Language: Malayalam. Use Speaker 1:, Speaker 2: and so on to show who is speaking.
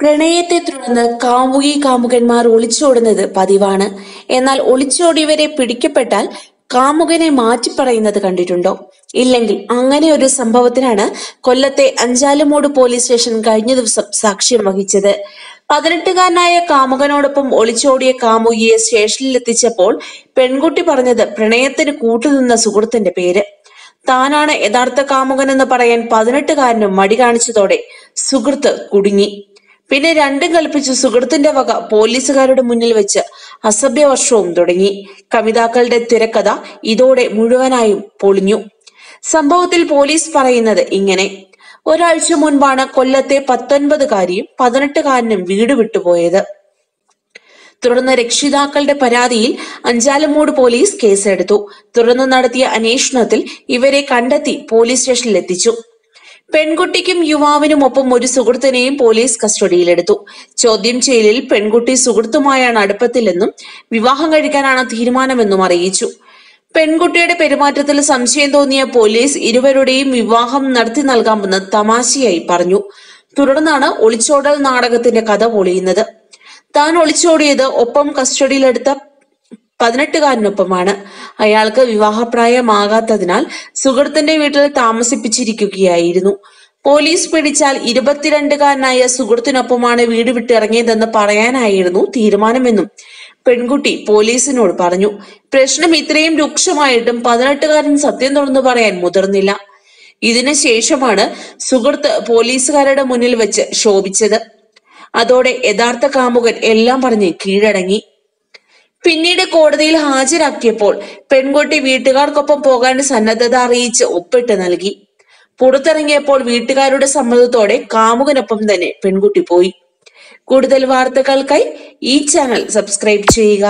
Speaker 1: പ്രണയത്തെ തുടർന്ന് കാമുകി കാമുകന്മാർ ഒളിച്ചോടുന്നത് പതിവാണ്. എന്നാൽ ഒളിച്ചോടിയവരെ പിടിക്കപ്പെട്ടാൽ കാമുകനെ മാറ്റിപ്പറയുന്നത് കണ്ടിട്ടുണ്ടോ? ഇല്ലെങ്കിൽ അങ്ങനെ ഒരു സംഭവത്തിനാണ് കൊല്ലത്തെ അഞ്ചാലുമൂട് പോലീസ് സ്റ്റേഷൻ കഴിഞ്ഞ ദിവസം സാക്ഷ്യം വഹിച്ചത്. പതിനെട്ടുകാരനായ കാമുകനോടൊപ്പം ഒളിച്ചോടിയ കാമുകിയെ സ്റ്റേഷനിൽ എത്തിച്ചപ്പോൾ പെൺകുട്ടി പറഞ്ഞത് പ്രണയത്തിന് കൂട്ടുനിന്ന സുഹൃത്തിന്റെ പേര്. താനാണ് യഥാർത്ഥ കാമുകൻ കാമുകനെന്ന് പറയാൻ പതിനെട്ടുകാരനും മടി കാണിച്ചതോടെ സുഹൃത്ത് കുടുങ്ങി. പിന്നെ രണ്ടും കൽപ്പിച്ച് സുഹൃത്തിന്റെ വക പോലീസുകാരുടെ മുന്നിൽ വെച്ച് അസഭ്യവർഷവും തുടങ്ങി. കവിതാക്കളുടെ തിരക്കഥ ഇതോടെ മുഴുവനായും പൊളിഞ്ഞു. സംഭവത്തിൽ പോലീസ് പറയുന്നത് ഇങ്ങനെ. ഒരാഴ്ച മുൻപാണ് കൊല്ലത്തെ പത്തൊൻപതുകാരിയും പതിനെട്ടുകാരനും വീട് വിട്ടുപോയത്. തുടർന്ന് രക്ഷിതാക്കളുടെ പരാതിയിൽ അഞ്ചാലമൂട് പോലീസ് കേസെടുത്തു. തുടർന്ന് നടത്തിയ അന്വേഷണത്തിൽ ഇവരെ കണ്ടെത്തി പോലീസ് സ്റ്റേഷനിൽ എത്തിച്ചു പെൺകുട്ടിക്കും യുവാവിനും ഒപ്പം ഒരു സുഹൃത്തിനെയും പോലീസ് കസ്റ്റഡിയിലെടുത്തു. ചോദ്യം ചെയ്യലിൽ പെൺകുട്ടി സുഹൃത്തുമായാണ് അടുപ്പത്തിലെന്നും വിവാഹം കഴിക്കാനാണ് തീരുമാനമെന്നും അറിയിച്ചു. പെൺകുട്ടിയുടെ പെരുമാറ്റത്തിൽ സംശയം തോന്നിയ പോലീസ് ഇരുവരുടെയും വിവാഹം നടത്തി നൽകാമെന്ന് തമാശയായി പറഞ്ഞു. തുടർന്നാണ് ഒളിച്ചോടൽ നാടകത്തിന്റെ കഥ പൊളിയുന്നത്. താൻ ഒളിച്ചോടിയത് ഒപ്പം കസ്റ്റഡിയിലെടുത്ത പതിനെട്ടുകാരനൊപ്പമാണ്. അയാൾക്ക് വിവാഹപ്രായമാകാത്തതിനാൽ സുഹൃത്തിന്റെ വീട്ടിൽ താമസിപ്പിച്ചിരിക്കുകയായിരുന്നു. പോലീസ് പിടിച്ചാൽ ഇരുപത്തിരണ്ടുകാരനായ സുഹൃത്തിനൊപ്പമാണ് വീട് വിട്ടിറങ്ങിയതെന്ന് പറയാനായിരുന്നു തീരുമാനമെന്നും പെൺകുട്ടി പോലീസിനോട് പറഞ്ഞു. പ്രശ്നം ഇത്രയും രൂക്ഷമായിട്ടും പതിനെട്ടുകാരൻ സത്യം തുറന്നു പറയാൻ മുതിർന്നില്ല. ഇതിനു ശേഷമാണ് സുഹൃത്ത് പോലീസുകാരുടെ മുന്നിൽ വെച്ച് ശോഭിച്ചത്. അതോടെ യഥാർത്ഥ കാമുകൻ എല്ലാം പറഞ്ഞ് കീഴടങ്ങി. പിന്നീട് കോടതിയിൽ ഹാജരാക്കിയപ്പോൾ പെൺകുട്ടി വീട്ടുകാർക്കൊപ്പം പോകാൻ സന്നദ്ധത അറിയിച്ച് ഒപ്പിട്ട് നൽകി. പുറത്തിറങ്ങിയപ്പോൾ വീട്ടുകാരുടെ സമ്മതത്തോടെ കാമുകനൊപ്പം തന്നെ പെൺകുട്ടി പോയി. കൂടുതൽ വാർത്തകൾക്കായി ഈ ചാനൽ സബ്സ്ക്രൈബ് ചെയ്യുക.